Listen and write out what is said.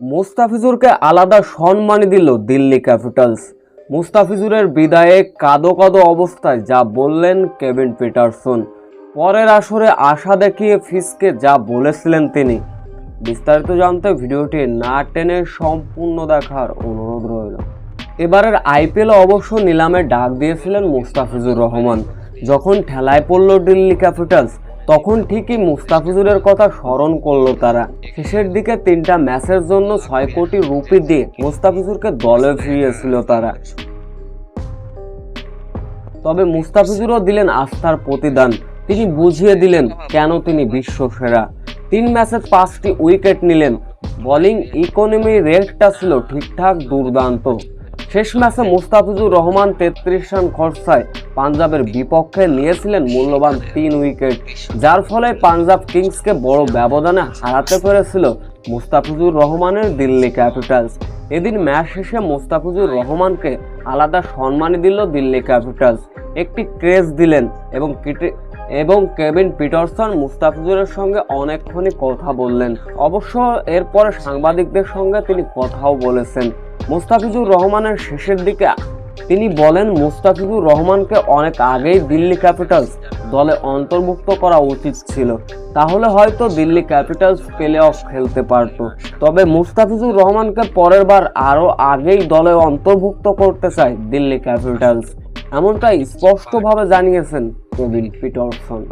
মুস্তাফিজুরকে আলাদা সম্মানী দিল দিল্লি ক্যাপিটালস। মুস্তাফিজুরের বিদায়ে কাদো কাদো অবস্থায় যা বললেন কেভিন পিটারসন। পরের আসরে আশা দেখিয়ে ফিসকে যা বলেছিলেন তিনি। বিস্তারিত জানতে ভিডিওটি না টেনে সম্পূর্ণ দেখার অনুরোধ রইল। এবারের আইপিএল অবশ্য নিলামে ডাক দিয়েছিলেন মুস্তাফিজুর রহমান। যখন ঠেলায় পড়ল দিল্লি ক্যাপিটালস তখন ঠিকই মুস্তাফিজুরের কথা স্মরণ করল তারা। শেষের দিকে তিনটা ম্যাচের জন্য ছয় কোটি রুপি দিয়ে মুস্তাফিজুরকে দলে ফিরিয়েছিল তারা। তবে মুস্তাফিজুরও দিলেন আস্থার প্রতিদান। তিনি বুঝিয়ে দিলেন কেন তিনি বিশ্ব সেরা তিন ম্যাচে পাঁচটি উইকেট নিলেন। বোলিং ইকোনমি রেটটা ছিল ঠিকঠাক দুর্দান্ত। শেষ ম্যাচে মুস্তাফিজুর রহমান তেত্রিশ রান খরচায় পাঞ্জাবের বিপক্ষে নিয়েছিলেন মূল্যবান তিন উইকেট, যার ফলে পাঞ্জাব কিংসকে বড় ব্যবধানে হারাতে পেরেছিল মুস্তাফিজুর রহমানের দিল্লি ক্যাপিটালস। এদিন ম্যাচ শেষে মুস্তাফিজুর রহমানকে আলাদা সম্মানী দিল দিল্লি ক্যাপিটালস। একটি ক্রেজ দিলেন এবং এবং কেভিন পিটারসন মুস্তাফিজুরের সঙ্গে অনেকক্ষণই কথা বললেন। অবশ্য এরপরে সাংবাদিকদের সঙ্গে তিনি কথাও বলেছেন। মুস্তাফিজুর রহমানের শেষের দিকে তিনি বলেন, মুস্তাফিজুর রহমানকে অনেক আগেই দিল্লি ক্যাপিটালস দলে অন্তর্ভুক্ত করা উচিত ছিল। তাহলে হয়তো দিল্লি ক্যাপিটালস প্লে অফ খেলতে পারত। তবে মুস্তাফিজুর রহমানকে পরের বার আরও আগেই দলে অন্তর্ভুক্ত করতে চায় দিল্লি ক্যাপিটালস। এমনটাই স্পষ্টভাবে জানিয়েছেন কেভিন পিটারসন।